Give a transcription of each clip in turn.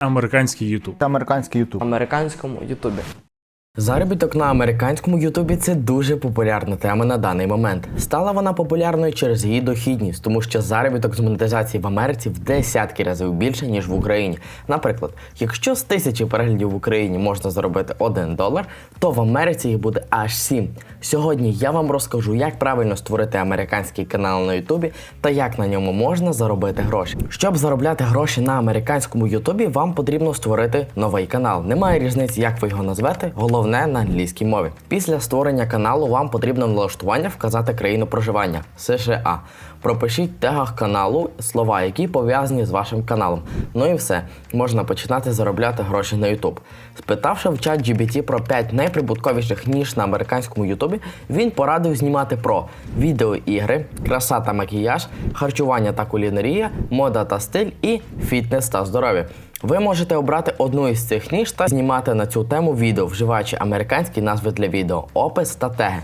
Американський Ютуб. Та американський Ютуб. американському Ютубі. Заробіток на американському Ютубі це дуже популярна тема на даний момент. Стала вона популярною через її дохідність, тому що заробіток з монетизації в Америці в десятки разів більше, ніж в Україні. Наприклад, якщо з тисячі переглядів в Україні можна заробити 1 долар, то в Америці їх буде аж 7. Сьогодні я вам розкажу, як правильно створити американський канал на Ютубі та як на ньому можна заробити гроші. Щоб заробляти гроші на американському Ютубі, вам потрібно створити новий канал. Немає різниці, як ви його назвете, головне на англійській мові. Після створення каналу вам потрібно налаштування вказати країну проживання США. Пропишіть в тегах каналу слова, які пов'язані з вашим каналом. Ну і все, можна починати заробляти гроші на YouTube. Спитавши в чат GBT про 5 найприбутковіших ніж на американському Ютубі, він порадив знімати про відеоігри, краса та макіяж, харчування та кулінарія, мода та стиль і фітнес та здоров'я. Ви можете обрати одну із цих ніж та знімати на цю тему відео, вживаючи американські назви для відео, опис та теги.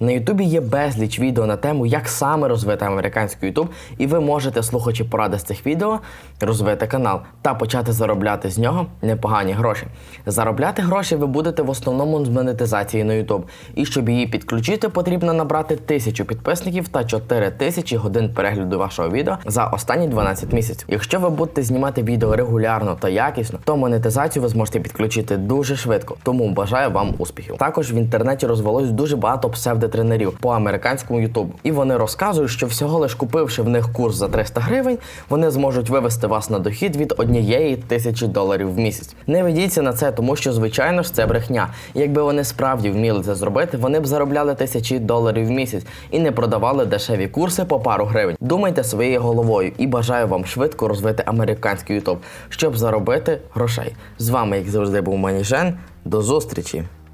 На Ютубі є безліч відео на тему, як саме розвити американський Ютуб, і ви можете, слухаючи поради з цих відео, розвити канал та почати заробляти з нього непогані гроші. Заробляти гроші ви будете в основному з монетизації на Ютуб. І щоб її підключити, потрібно набрати тисячу підписників та 4 тисячі годин перегляду вашого відео за останні 12 місяців. Якщо ви будете знімати відео регулярно та якісно, то монетизацію ви зможете підключити дуже швидко. Тому бажаю вам успіхів. Також в інтернеті розвелось дуже багато псевдотренерів по американському Ютубу. І вони розказують, що всього лиш купивши в них курс за 300 гривень, вони зможуть вивести вас на дохід від однієї тисячі доларів в місяць. Не ведіться на це, тому що звичайно ж це брехня. Якби вони справді вміли це зробити, вони б заробляли тисячі доларів в місяць і не продавали дешеві курси по пару гривень. Думайте своєю головою і бажаю вам швидко розвити американський Ютуб, щоб заробити грошей. З вами, як завжди, був Маніжен. До зустрічі!